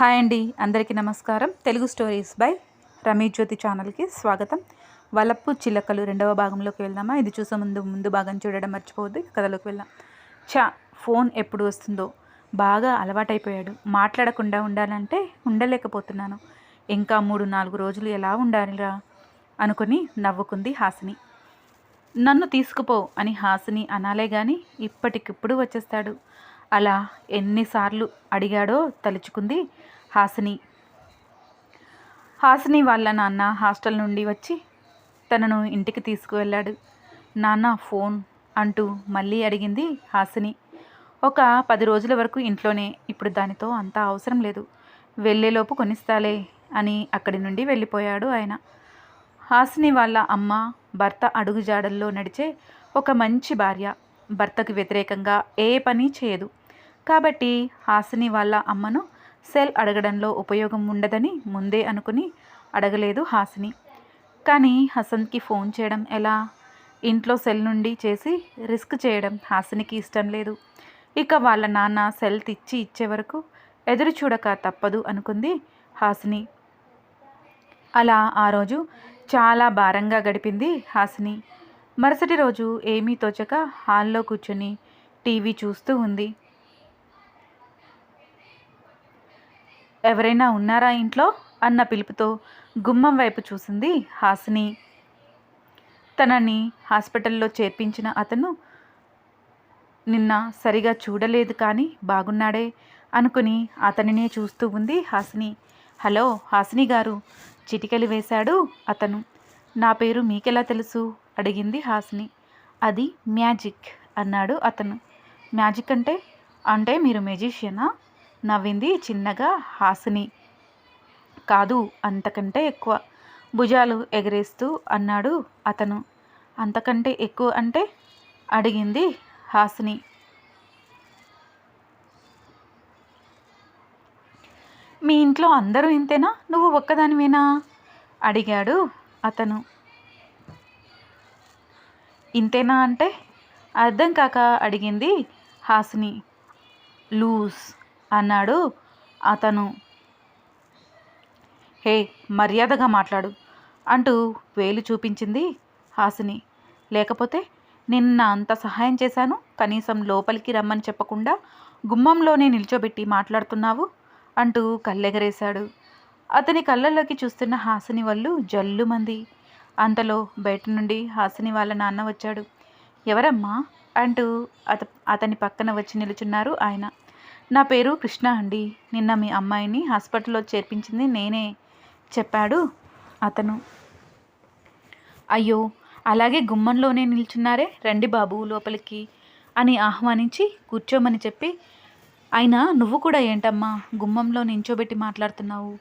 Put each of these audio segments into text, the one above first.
Hi అండి అందరికీ నమస్కారం. తెలుగు స్టోరీస్ బై రమేష్ జ్యోతి ఛానల్కి స్వాగతం. వలప్పు చిలకలు రెండవ భాగంలోకి వెళ్దామా? ఇది చూసే ముందు ముందు భాగం చూడడం మర్చిపోవద్దు. కథలోకి వెళ్దాం. చా ఫోన్ ఎప్పుడు వస్తుందో. బాగా అలవాటైపోయాడు. మాట్లాడకుండా ఉండాలంటే ఉండలేకపోతున్నాను. ఇంకా మూడు నాలుగు రోజులు ఎలా ఉండాలిరా? అనుకుని నవ్వుకుంది హాసిని. నన్ను తీసుకుపో అని హాసిని అనాలే గాని ఇప్పటికిప్పుడు వచ్చేస్తాడు. అలా ఎన్నిసార్లు అడిగాడో తలుచుకుంది హాసిని. హాసిని వాళ్ళ నాన్న హాస్టల్ నుండి వచ్చి తనను ఇంటికి తీసుకువెళ్ళాడు. నాన్న ఫోన్ అంటూ మళ్ళీ అడిగింది హాసిని. ఒక పది రోజుల వరకు ఇంట్లోనే ఇప్పుడు దానితో అంత అవసరం లేదు. వెళ్ళేలోపు కొనిస్తాలే అని అక్కడి నుండి వెళ్ళిపోయాడు ఆయన. హాసిని వాళ్ళ అమ్మ భర్త అడుగుజాడల్లో నడిచే ఒక మంచి భార్య. భర్తకు వ్యతిరేకంగా ఏ పని చేయదు. కాబట్టి హాసిని వాళ్ళ అమ్మను సెల్ అడగడంలో ఉపయోగం ఉండదని ముందే అనుకుని అడగలేదు హాసిని. కానీ హసన్కి ఫోన్ చేయడం ఎలా? ఇంట్లో సెల్ నుండి చేసి రిస్క్ చేయడం హాసినికి ఇష్టం లేదు. ఇక వాళ్ళ నాన్న సెల్ తెచ్చి ఇచ్చే వరకు ఎదురు చూడక తప్పదు అనుకుంది హాసిని. అలా ఆ రోజు చాలా భారంగా గడిపింది హాసిని. మరుసటి రోజు ఏమీ తోచక హాల్లో కూర్చొని టీవీ చూస్తూ ఉంది. ఎవరైనా ఉన్నారా ఇంట్లో? అన్న పిలుపుతో గుమ్మం వైపు చూసింది హాసిని. తనని హాస్పిటల్లో చేర్పించిన అతను నిన్న సరిగా చూడలేదు కానీ బాగున్నాడే అనుకుని అతనినే చూస్తూ ఉంది హాసిని. హలో హాసిని గారు చిటికెలు వేశాడు అతను. నా పేరు మీకెలా తెలుసు? అడిగింది హాసిని. అది మ్యాజిక్ అన్నాడు అతను. మ్యాజిక్ అంటే అంటే మీరు మెజిషియనా నవ్వింది చిన్నగా హాసిని. కాదు అంతకంటే ఎక్కువ భుజాలు ఎగరేస్తూ అన్నాడు అతను. అంతకంటే ఎక్కువ అంటే? అడిగింది హాసిని. మీ ఇంట్లో అందరూ ఇంతేనా? నువ్వు ఒక్కదానివేనా? అడిగాడు అతను. ఇంతేనా అంటే? అర్థం కాక అడిగింది హాసిని. లూజ్ అన్నాడు. అతను హే మర్యాదగా మాట్లాడు అంటూ వేలు చూపించింది హాసిని. లేకపోతే నిన్న అంత సహాయం చేశాను. కనీసం లోపలికి రమ్మని చెప్పకుండా గుమ్మంలోనే నిల్చోబెట్టి మాట్లాడుతున్నావు అంటూ కళ్ళెగరేశాడు. అతని కళ్ళల్లోకి చూస్తున్న హాసిని వాళ్ళు జల్లుమంది. అంతలో బయట నుండి హాసిని వాళ్ళ నాన్న వచ్చాడు. ఎవరమ్మా? అంటూ అత అతని పక్కన వచ్చి నిలుచున్నారు ఆయన. నా పేరు కృష్ణ అండి. నిన్న మీ అమ్మాయిని హాస్పిటల్లో చేర్పించింది నేనే చెప్పాడు అతను. అయ్యో అలాగే గుమ్మంలోనే నిల్చున్నారే రండి బాబు లోపలికి అని ఆహ్వానించి కూర్చోమని చెప్పి అయినా నువ్వు కూడా ఏంటమ్మా గుమ్మంలో నించోబెట్టి మాట్లాడుతున్నావు?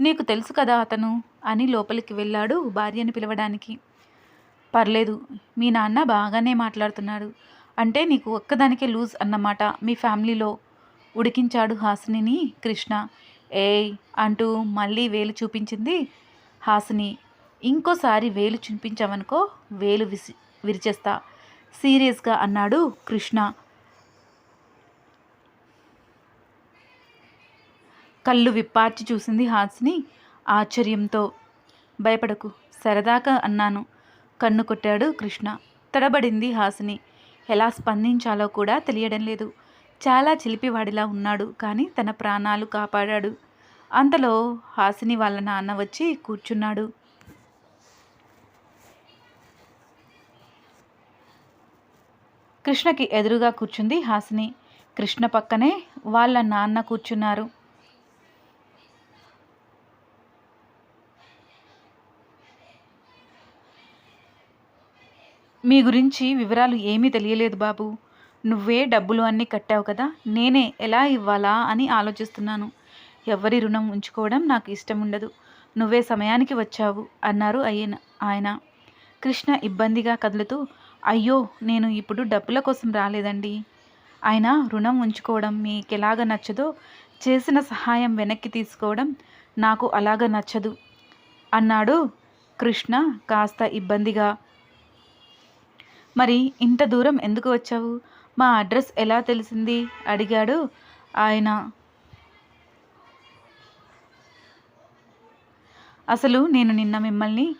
నీకు తెలుసు కదా అతను అని లోపలికి వెళ్ళాడు భార్యని పిలవడానికి. పర్లేదు మీ నాన్న బాగానే మాట్లాడుతున్నాడు. అంటే నీకు ఒక్కదానికే లూజ్ అన్నమాట మీ ఫ్యామిలీలో. ఉడికించాడు హాసినిని కృష్ణ. ఏయ్ అంటూ మళ్ళీ వేలు చూపించింది హాసిని. ఇంకోసారి వేలు చూపించామనుకో వేలు విసి విరిచేస్తా. సీరియస్గా అన్నాడు కృష్ణ. కళ్ళు విప్పార్చి చూసింది హాసిని ఆశ్చర్యంతో. భయపడకు సరదాగా అన్నాను. కన్ను కొట్టాడు కృష్ణ. తడబడింది హాసిని. ఎలా స్పందించాలో కూడా తెలియడం లేదు. చాలా చిలిపివాడిలా ఉన్నాడు కానీ తన ప్రాణాలు కాపాడాడు. అంతలో హాసిని వాళ్ళ నాన్న వచ్చి కూర్చున్నాడు. కృష్ణకి ఎదురుగా కూర్చుంది హాసిని. కృష్ణ పక్కనే వాళ్ళ నాన్న కూర్చున్నారు. మీ గురించి వివరాలు ఏమీ తెలియలేదు బాబు. నువ్వే డబ్బులు అన్నీ కట్టావు కదా నేనే ఎలా ఇవ్వాలా అని ఆలోచిస్తున్నాను. ఎవరి రుణం ఉంచుకోవడం నాకు ఇష్టం ఉండదు నువ్వే సమయానికి వచ్చావు అన్నారు అయ్యన ఆయన. కృష్ణ ఇబ్బందిగా కదులుతూ అయ్యో నేను ఇప్పుడు డబ్బుల కోసం రాలేదండి. ఆయన రుణం ఉంచుకోవడం మీకు ఎలాగ నచ్చదో చేసిన సహాయం వెనక్కి తీసుకోవడం నాకు అలాగ నచ్చదు అన్నాడు కృష్ణ కాస్త ఇబ్బందిగా. మరి ఇంత దూరం ఎందుకు వచ్చావు? మా అడ్రస్ ఎలా తెలిసింది? అడిగాడు ఆయన. అసలు నేను నిన్న మిమ్మల్ని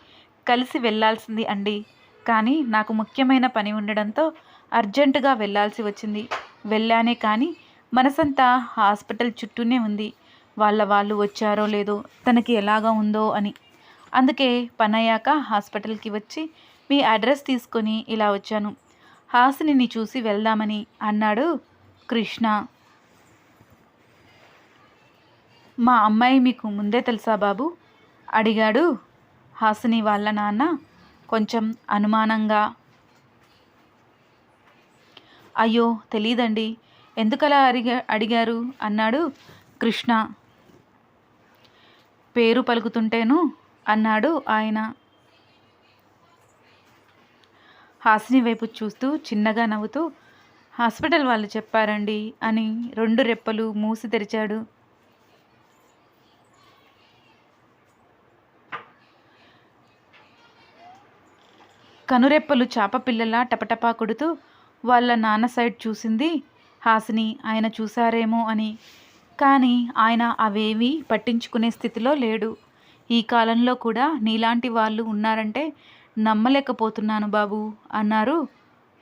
కలిసి వెళ్ళాల్సింది అండి. కానీ నాకు ముఖ్యమైన పని ఉండడంతో అర్జెంటుగా వెళ్ళాల్సి వచ్చింది. వెళ్ళానే కానీ మనసంతా హాస్పిటల్ చుట్టూనే ఉంది. వాళ్ళ వాళ్ళు వచ్చారో లేదో తనకి ఎలాగా ఉందో అని. అందుకే పని అయ్యాక హాస్పిటల్కి వచ్చి మీ అడ్రస్ తీసుకొని ఇలా వచ్చాను. హాసిని చూసి వెళ్దామని అన్నాడు కృష్ణ. మా అమ్మాయి మీకు ముందే తెలుసా బాబు? అడిగాడు హాసిని వాళ్ళ నాన్న కొంచెం అనుమానంగా. అయ్యో తెలీదండి. ఎందుకలా అడిగా అడిగారు? అన్నాడు కృష్ణ. పేరు పలుకుతుంటేను అన్నాడు ఆయన. హాసిని వైపు చూస్తూ చిన్నగా నవ్వుతూ హాస్పిటల్ వాళ్ళు చెప్పారండి అని రెండు రెప్పలు మూసి తెరిచాడు. కనురెప్పలు చాప పిల్లలా టపటపా కొడుతూ వాళ్ళ నాన్న సైడ్ చూసింది హాసిని ఆయన చూశారేమో అని. కానీ ఆయన అవేవి పట్టించుకునే స్థితిలో లేడు. ఈ కాలంలో కూడా నీలాంటి వాళ్ళు ఉన్నారంటే నమ్మలేకపోతున్నాను బాబు అన్నారు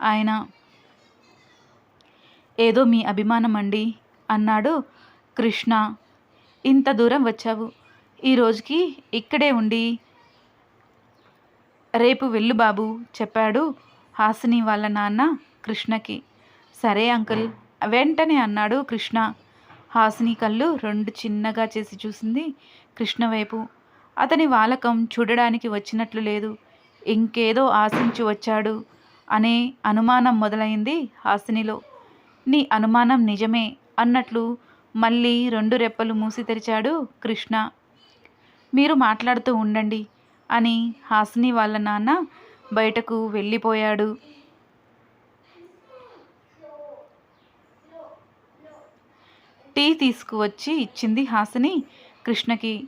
ఆయన. ఏదో మీ అభిమానం అండి అన్నాడు కృష్ణ. ఇంత దూరం వచ్చావు. ఈ రోజుకి ఇక్కడే ఉండి. రేపు వెళ్ళు బాబు చెప్పాడు హాసిని వాళ్ళ నాన్న కృష్ణకి. సరే అంకుల్ వెంటనే అన్నాడు కృష్ణ. హాసిని కళ్ళు రెండు చిన్నగా చేసి చూసింది కృష్ణ వైపు. అతని వాలకం చూడడానికి వచ్చినట్లు లేదు. ఇంకేదో ఆశించి వచ్చాడు అనే అనుమానం మొదలైంది హాసినిలో. నీ అనుమానం నిజమే అన్నట్లు మళ్ళీ రెండు రెప్పలు మూసి తెరిచాడు కృష్ణ. మీరు మాట్లాడుతూ ఉండండి అని హాసిని వాళ్ళ నాన్న బయటకు వెళ్ళిపోయాడు. టీ తీసుకువచ్చి ఇచ్చింది హాసిని కృష్ణకి.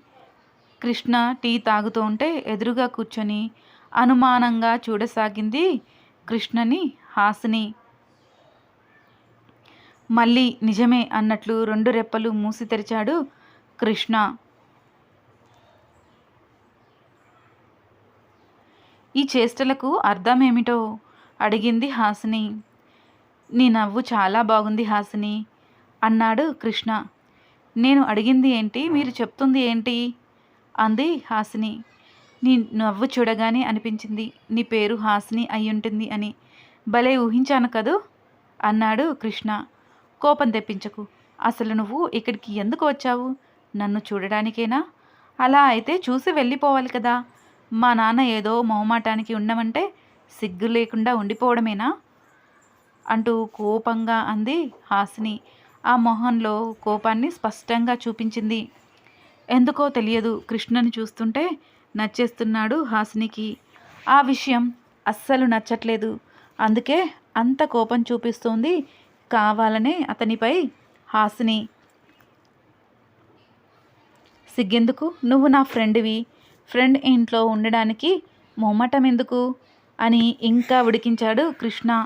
కృష్ణ టీ తాగుతూ ఉంటే ఎదురుగా కూర్చొని అనుమానంగా చూడసాగింది కృష్ణని హాసిని. మళ్ళీ నిజమే అన్నట్లు రెండు రెప్పలు మూసి తెరిచాడు కృష్ణ. ఈ చేష్టలకు అర్థమేమిటో అడిగింది హాసిని. నీ నవ్వు చాలా బాగుంది హాసిని అన్నాడు కృష్ణ. నేను అడిగింది ఏంటి మీరు చెప్తుంది ఏంటి? అంది హాసిని. నీ నవ్వు చూడగానే అనిపించింది. నీ పేరు హాసిని అయ్యుంటుంది అని. భలే ఊహించాను కదూ? అన్నాడు కృష్ణ. కోపం తెప్పించకు. అసలు నువ్వు ఇక్కడికి ఎందుకు వచ్చావు? నన్ను చూడడానికేనా? అలా అయితే చూసి వెళ్ళిపోవాలి కదా. మా నాన్న ఏదో మొహమాటానికి ఉండమంటే సిగ్గు లేకుండా ఉండిపోవడమేనా? అంటూ కోపంగా అంది హాసిని. ఆ మొహంలో కోపాన్ని స్పష్టంగా చూపించింది. ఎందుకో తెలియదు కృష్ణని చూస్తుంటే నచ్చేస్తున్నాడు హాసినికి. ఆ విషయం అస్సలు నచ్చట్లేదు. అందుకే అంత కోపం చూపిస్తోంది కావాలనే అతనిపై హాసిని. సిగ్గెందుకు? నువ్వు నా ఫ్రెండ్వి. ఫ్రెండ్ ఇంట్లో ఉండడానికి మొమ్మటం ఎందుకు అని ఇంకా ఉడికించాడు కృష్ణ.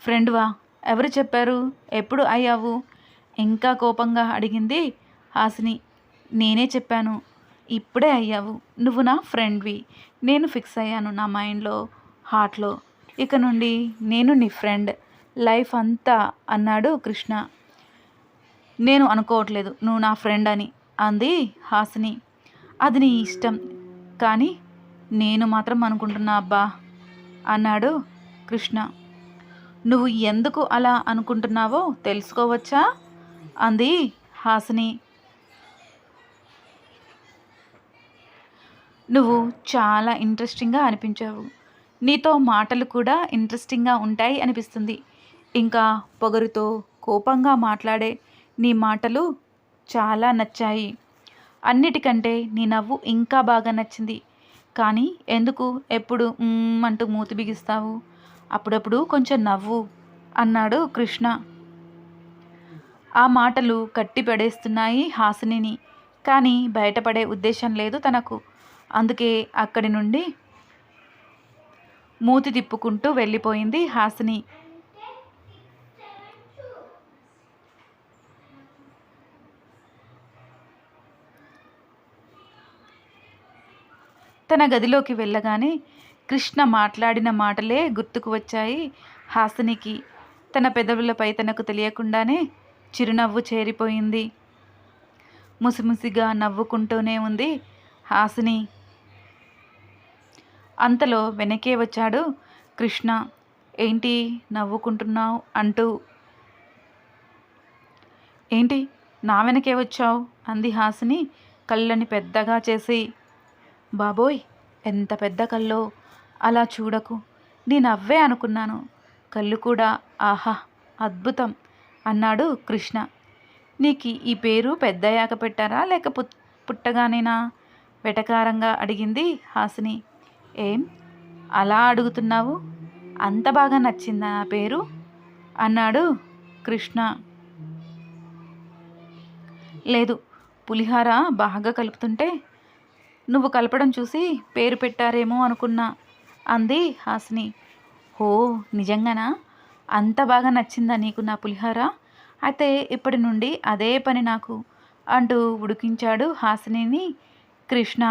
ఫ్రెండ్వా ఎవరు చెప్పారు? ఎప్పుడు అయ్యావు? ఇంకా కోపంగా అడిగింది హాసిని. నేనే చెప్పాను. ఇప్పుడే అయ్యావు. నువ్వు నా ఫ్రెండ్వి. నేను ఫిక్స్ అయ్యాను నా మైండ్లో హార్ట్లో. ఇక నుండి నేను నీ ఫ్రెండ్. లైఫ్ అంతా అన్నాడు కృష్ణ. నేను అనుకోవట్లేదు. నువ్వు నా ఫ్రెండ్ అని అంది హాసిని. అది నీ ఇష్టం. కానీ నేను మాత్రం అనుకుంటున్నా అబ్బా అన్నాడు కృష్ణ. నువ్వు ఎందుకు అలా అనుకుంటున్నావో తెలుసుకోవచ్చా? అంది హాసిని. నువ్వు చాలా ఇంట్రెస్టింగ్గా అనిపించావు. నీతో మాటలు కూడా ఇంట్రెస్టింగ్గా ఉంటాయి అనిపిస్తుంది. ఇంకా పొగరుతో కోపంగా మాట్లాడే నీ మాటలు చాలా నచ్చాయి. అన్నిటికంటే నీ నవ్వు ఇంకా బాగా నచ్చింది. కానీ ఎందుకు ఎప్పుడు అంటూ మూతి బిగిస్తావు? అప్పుడప్పుడు కొంచెం నవ్వు అన్నాడు కృష్ణ. ఆ మాటలు కట్టి పడేస్తున్నాయి హాసినిని. కానీ బయటపడే ఉద్దేశం లేదు తనకు. అందుకే అక్కడి నుండి మూతి తిప్పుకుంటూ వెళ్ళిపోయింది హాసిని. తన గదిలోకి వెళ్ళగానే కృష్ణ మాట్లాడిన మాటలే గుర్తుకు వచ్చాయి హాసినికి. తన పెదవులపై తనకు తెలియకుండానే చిరునవ్వు చేరిపోయింది. ముసిముసిగా నవ్వుకుంటూనే ఉంది హాసిని. అంతలో వెనకే వచ్చాడు కృష్ణ. ఏంటి నవ్వుకుంటున్నావు? అంటూ. ఏంటి? నా వెనకే వచ్చావు? అంది హాసిని కళ్ళని పెద్దగా చేసి. బాబోయ్ ఎంత పెద్ద కల్లో. అలా చూడకు. నేను అవ్వే అనుకున్నాను. కళ్ళు కూడా ఆహా అద్భుతం. అన్నాడు కృష్ణ. నీకు ఈ పేరు పెద్దయ్యాక పెట్టారా? లేక పుట్ పుట్టగానేనా? వెటకారంగా అడిగింది హాసిని. ఏం? అలా అడుగుతున్నావు? అంత బాగా నచ్చిందా నా పేరు? అన్నాడు కృష్ణ. లేదు పులిహార బాగా కలుపుతుంటే నువ్వు కలపడం చూసి పేరు పెట్టారేమో అనుకున్నా అంది హాసిని. ఓ నిజంగానా? అంత బాగా నచ్చిందా నీకు నా పులిహార? అయితే ఇప్పటి నుండి అదే పని నాకు అంటూ ఉడికించాడు హాసినిని కృష్ణ.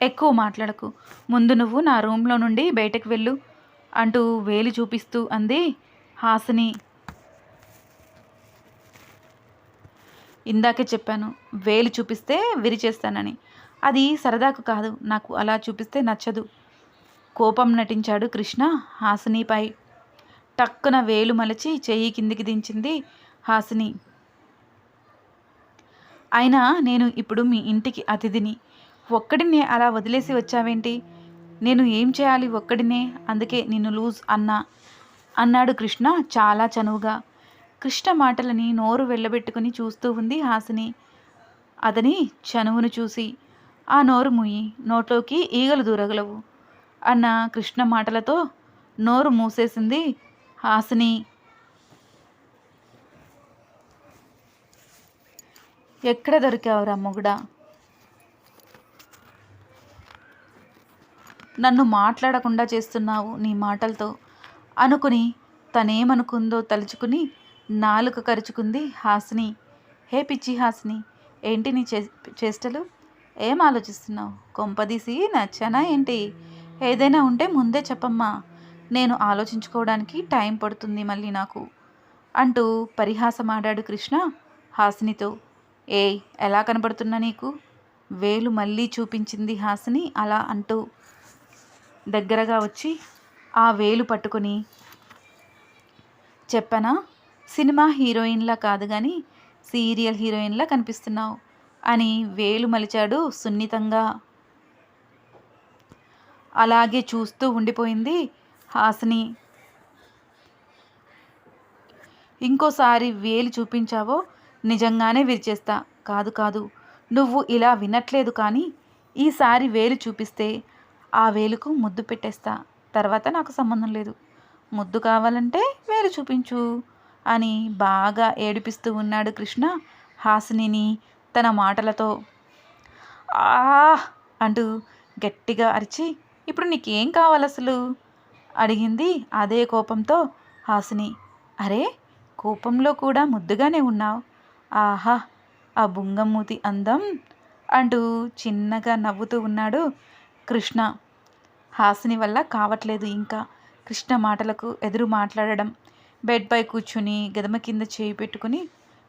ఎక్కువ మాట్లాడకు. ముందు నువ్వు నా రూమ్లో నుండి బయటకు వెళ్ళు అంటూ వేలు చూపిస్తూ అంది హాసిని. ఇందాకే చెప్పాను వేలు చూపిస్తే విరిచేస్తానని. అది సరదాకు కాదు నాకు అలా చూపిస్తే నచ్చదు. కోపం నటించాడు కృష్ణ హాసినిపై. టక్కున వేలు మలచి చెయ్యి కిందికి దించింది హాసిని. అయినా నేను ఇప్పుడు మీ ఇంటికి అతిథిని. ఒక్కడినే అలా వదిలేసి వచ్చావేంటి? నేను ఏం చేయాలి ఒక్కడినే? అందుకే నిన్ను లూజ్ అన్నా అన్నాడు కృష్ణ చాలా చనువుగా. కృష్ణ మాటలని నోరు వెళ్ళబెట్టుకుని చూస్తూ ఉంది హాసిని. అతని చనువును చూసి ఆ నోరు ముయ్యి నోట్లోకి ఈగలు దూరగలవు అన్న కృష్ణ మాటలతో నోరు మూసేసింది హాసిని. ఎక్కడ దొరికావురా మొగుడా? నన్ను మాట్లాడకుండా చేస్తున్నావు నీ మాటలతో అనుకుని తనేమనుకుందో తలుచుకుని నాలుక కరుచుకుంది హాసిని. హే పిచ్చి హాసిని ఏంటి నీ చే చేష్టలు? ఏం ఆలోచిస్తున్నావు? కొంపదీసి నచ్చానా ఏంటి? ఏదైనా ఉంటే ముందే చెప్పమ్మా. నేను ఆలోచించుకోవడానికి టైం పడుతుంది మళ్ళీ నాకు అంటూ పరిహాసమాడాడు కృష్ణ హాసినితో. ఏ ఎలా కనపడుతున్నా నీకు? వేలు మళ్ళీ చూపించింది హాసిని అలా అంటూ దగ్గరగా వచ్చి ఆ వేలు పట్టుకొని చెప్పనా? సినిమా హీరోయిన్లా కాదు కానీ సీరియల్ హీరోయిన్లా కనిపిస్తున్నావు. అని వేలు మలిచాడు సున్నితంగా. అలాగే చూస్తూ ఉండిపోయింది హాసిని. ఇంకోసారి వేలు చూపించావో నిజంగానే విరిచేస్తా. కాదు కాదు నువ్వు ఇలా వినట్లేదు కానీ ఈసారి వేలు చూపిస్తే ఆ వేలుకు ముద్దు పెట్టేస్తా. తర్వాత నాకు సంబంధం లేదు. ముద్దు కావాలంటే వేలు చూపించు. అని బాగా ఏడిపిస్తూ ఉన్నాడు కృష్ణ. హాసినిని తన మాటలతో ఆ అంటూ గట్టిగా అరిచి ఇప్పుడు నీకేం కావాలి అసలు? అడిగింది అదే కోపంతో హాసిని. అరే కోపంలో కూడా ముద్దుగానే ఉన్నావు. ఆహా ఆ బుంగమూతి అందం? అంటూ చిన్నగా నవ్వుతూ ఉన్నాడు కృష్ణ. హాసిని వల్ల కావట్లేదు ఇంకా. కృష్ణ మాటలకు ఎదురు మాట్లాడడం బెడ్పై కూర్చుని గదమ కింద చేయి పెట్టుకుని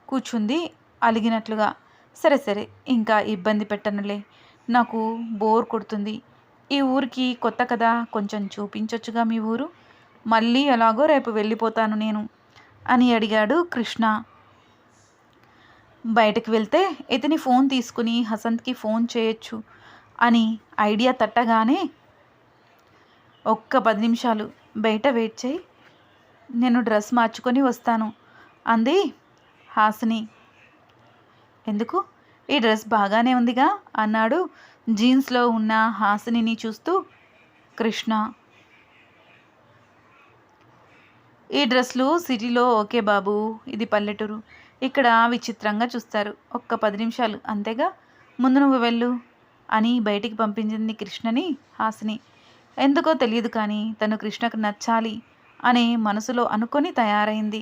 కూర్చుంది. అలిగినట్లుగా సరే సరే ఇంకా ఇబ్బంది పెట్టనులే. నాకు బోర్ కొడుతుంది. ఈ ఊరికి కొత్త కదా కొంచెం చూపించొచ్చుగా మీ ఊరు? మళ్ళీ ఎలాగో రేపు వెళ్ళిపోతాను నేను అని అడిగాడు కృష్ణ. బయటకు వెళ్తే ఇతని ఫోన్ తీసుకుని హసంత్కి ఫోన్ చేయొచ్చు అని ఐడియా తట్టగానే ఒక్క పది నిమిషాలు బయట వెయిట్ చేయి. నేను డ్రెస్ మార్చుకొని వస్తాను. అంది హాసిని. ఎందుకు? ఈ డ్రెస్ బాగానే ఉందిగా అన్నాడు జీన్స్లో ఉన్న హాసినిని చూస్తూ కృష్ణ. ఈ డ్రెస్లు సిటీలో ఓకే బాబు ఇది పల్లెటూరు. ఇక్కడ విచిత్రంగా చూస్తారు. ఒక్క పది నిమిషాలు అంతేగా? ముందు నువ్వు వెళ్ళు అని బయటికి పంపించింది కృష్ణని హాసిని. ఎందుకో తెలియదు కానీ తను కృష్ణకు నచ్చాలి. అని మనసులో అనుకొని తయారైంది.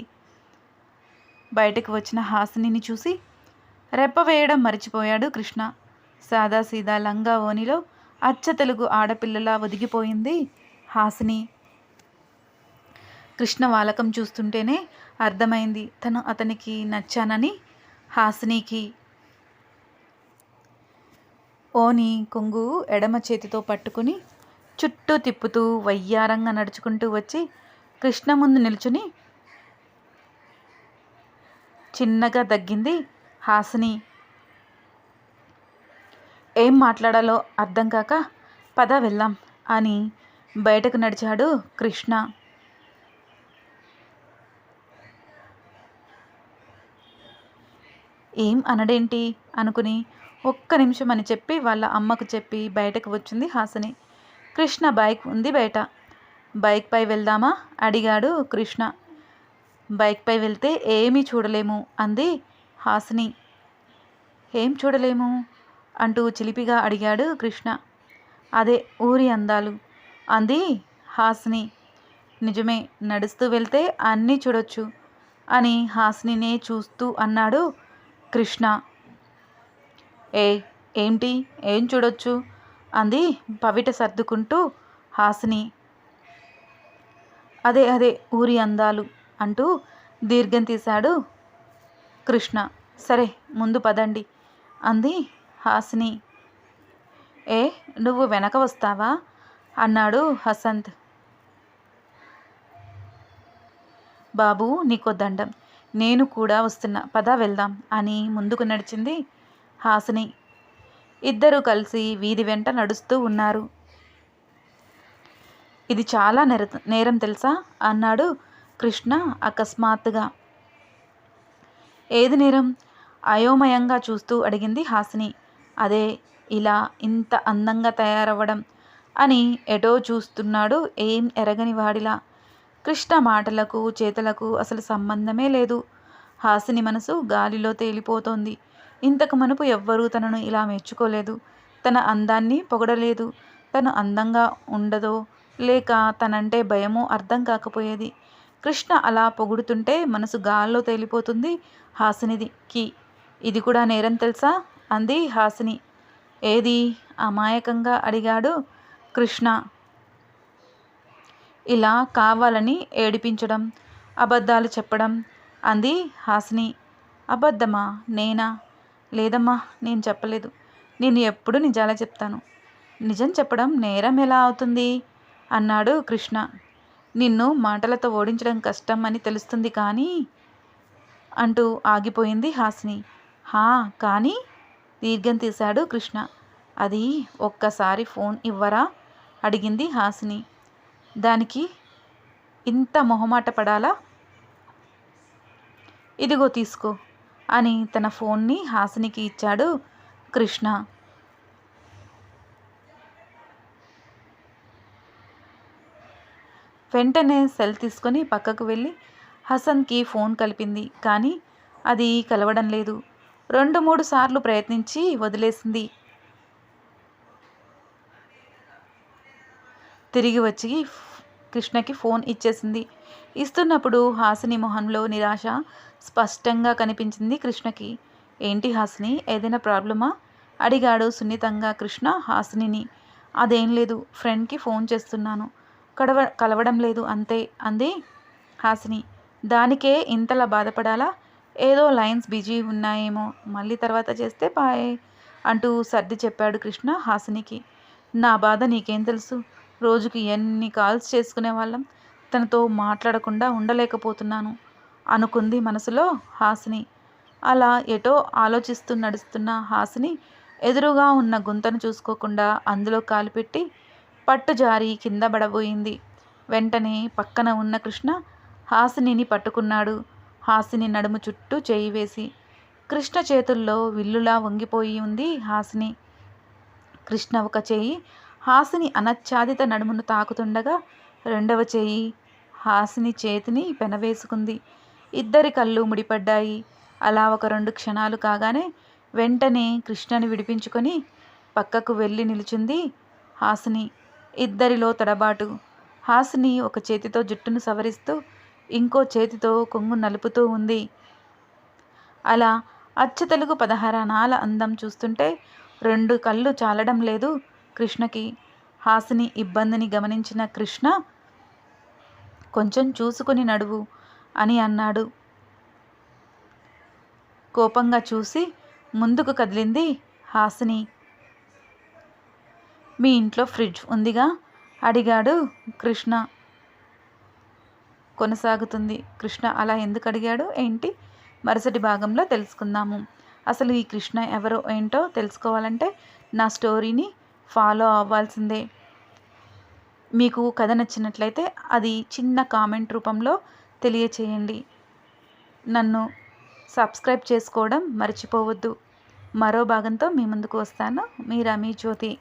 బయటకు వచ్చిన హాసినిని చూసి రెప్ప వేయడం మర్చిపోయాడు కృష్ణ. సాదాసీదా లంగా ఓనిలో అచ్చ తెలుగు ఆడపిల్లలా ఒదిగిపోయింది హాసిని. కృష్ణ వాలకం చూస్తుంటేనే అర్థమైంది తను అతనికి నచ్చానని హాసినికి. ఓని కొంగు ఎడమ చేతితో పట్టుకుని చుట్టూ తిప్పుతూ వయ్యారంగా నడుచుకుంటూ వచ్చి కృష్ణ ముందు నిల్చుని చిన్నగా దగ్గింది హాసిని. ఏం మాట్లాడాలో అర్థం కాక పద వెళ్దాం అని బయటకు నడిచాడు కృష్ణ. ఏం అనడేంటి అనుకుని ఒక్క నిమిషం అని చెప్పి వాళ్ళ అమ్మకు చెప్పి బయటకు వచ్చింది హాసిని. కృష్ణ బైక్ ఉంది బయట. బైక్పై వెళ్దామా? అడిగాడు కృష్ణ. బైక్పై వెళ్తే ఏమీ చూడలేము అంది హాసిని. ఏం చూడలేము? అంటూ చిలిపిగా అడిగాడు కృష్ణ. అదే ఊరి అందాలు అంది హాసిని. నిజమే నడుస్తూ వెళ్తే అన్నీ చూడొచ్చు అని హాసినినే చూస్తూ అన్నాడు కృష్ణ. ఏ ఏంటి? ఏం చూడొచ్చు? అంది పవిట సర్దుకుంటూ హాసిని. అదే అదే ఊరి అందాలు అంటూ దీర్ఘం తీశాడు కృష్ణ. సరే ముందు పదండి అంది హాసిని. ఏ నువ్వు వెనక వస్తావా? అన్నాడు హసంత్. బాబు నీకో దండం. నేను కూడా వస్తున్నా. పద వెళ్దాం అని ముందుకు నడిచింది హాసిని. ఇద్దరు కలిసి వీధి వెంట నడుస్తూ ఉన్నారు. ఇది చాలా నెర నేరం తెలుసా? అన్నాడు కృష్ణ అకస్మాత్తుగా. ఏది నేరం? అయోమయంగా చూస్తూ అడిగింది హాసిని. అదే ఇలా ఇంత అందంగా తయారవ్వడం అని ఎటో చూస్తున్నాడు ఏం ఎరగని వాడిలా. కృష్ణ మాటలకు చేతలకు అసలు సంబంధమే లేదు. హాసిని మనసు గాలిలో తేలిపోతోంది. ఇంతకు మనుపు ఎవ్వరూ తనను ఇలా మెచ్చుకోలేదు. తన అందాన్ని పొగడలేదు. తను అందంగా ఉండదో లేక తనంటే భయమో అర్థం కాకపోయేది. కృష్ణ అలా పొగుడుతుంటే మనసు గాల్లో తేలిపోతుంది హాసినిదికి ఇది కూడా నేరం తెలుసా? అంది హాసిని. ఏది? అమాయకంగా అడిగాడు కృష్ణ. ఇలా కావాలని ఏడిపించడం అబద్ధాలు చెప్పడం అంది హాసిని. అబద్ధమా? నేనా? లేదమ్మా నేను చెప్పలేదు. నేను ఎప్పుడు నిజాలే చెప్తాను. నిజం చెప్పడం నేరం ఎలా అవుతుంది? అన్నాడు కృష్ణ. నిన్ను మాటలతో ఓడించడం కష్టం అని తెలుస్తుంది కానీ? అంటూ ఆగిపోయింది హాసిని. హా కానీ? దీర్ఘం తీశాడు కృష్ణ. అది ఒక్కసారి ఫోన్ ఇవ్వరా? అడిగింది హాసిని. దానికి ఇంత మొహమాట పడాలా? ఇదిగో తీసుకో అని తన ఫోన్ని హాసినికి ఇచ్చాడు కృష్ణ. వెంటనే సెల్ తీసుకొని పక్కకు వెళ్ళి హసన్కి ఫోన్ కలిపింది. కానీ అది కలవడం లేదు. రెండు మూడు సార్లు ప్రయత్నించి వదిలేసింది. తిరిగి వచ్చి కృష్ణకి ఫోన్ ఇచ్చేసింది. ఇస్తున్నప్పుడు హాసిని మొహంలో నిరాశ స్పష్టంగా కనిపించింది కృష్ణకి. ఏంటి హాసిని? ఏదైనా ప్రాబ్లమా? అడిగాడు సున్నితంగా కృష్ణ హాసినిని. అదేం లేదు. ఫ్రెండ్కి ఫోన్ చేస్తున్నాను. కడవ కలవడం లేదు అంతే అంది హాసిని. దానికే ఇంతలా బాధపడాలా? ఏదో లైన్స్ బిజీ ఉన్నాయేమో మళ్ళీ తర్వాత చేస్తే పాయే అంటూ సర్ది చెప్పాడు కృష్ణ హాసినికి. నా బాధ నీకేం తెలుసు? రోజుకి ఎన్ని కాల్స్ చేసుకునే వాళ్ళం? తనతో మాట్లాడకుండా ఉండలేకపోతున్నాను అనుకుంది మనసులో హాసిని. అలా ఎటో ఆలోచిస్తూ నడుస్తున్న హాసిని ఎదురుగా ఉన్న గుంతను చూసుకోకుండా అందులో కాలుపెట్టి పట్టు జారి కింద పడబోయింది వెంటనే పక్కన ఉన్న కృష్ణ హాసినిని పట్టుకున్నాడు. హాసిని నడుము చుట్టూ చేయి వేసి కృష్ణ చేతుల్లో విల్లులా వంగిపోయి ఉంది హాసిని. కృష్ణ ఒక చేయి హాసిని అనచ్ఛాదిత నడుమును తాకుతుండగా రెండవ చేయి హాసిని చేతిని పెనవేసుకుంది. ఇద్దరి కళ్ళు ముడిపడ్డాయి. అలా ఒక రెండు క్షణాలు కాగానే వెంటనే కృష్ణని విడిపించుకొని పక్కకు వెళ్ళి నిలిచింది హాసిని. ఇద్దరిలో తడబాటు హాసిని ఒక చేతితో జుట్టును సవరిస్తూ ఇంకో చేతితో కొంగు నలుపుతూ ఉంది. అలా అచ్చ తెలుగు పదహారణాల అందం చూస్తుంటే రెండు కళ్ళు చాలడం లేదు కృష్ణకి. హాసిని ఇబ్బందిని గమనించిన కృష్ణ కొంచెం చూసుకుని నడువు అని అన్నాడు. కోపంగా చూసి ముందుకు కదిలింది హాసిని. మీ ఇంట్లో ఫ్రిడ్జ్ ఉందిగా? అడిగాడు కృష్ణ. కొనసాగుతుంది. కృష్ణ అలా ఎందుకు అడిగాడు? ఏంటి? మరుసటి భాగంలో తెలుసుకుందాము. అసలు ఈ కృష్ణ ఎవరో ఏంటో తెలుసుకోవాలంటే నా స్టోరీని ఫాలో అవ్వాల్సిందే. మీకు కథ నచ్చినట్లయితే అది చిన్న కామెంట్ రూపంలో తెలియచేయండి. నన్ను సబ్స్క్రైబ్ చేసుకోవడం మర్చిపోవద్దు. మరో భాగంతో మీ ముందుకు వస్తాను. మీ రమీ జ్యోతి.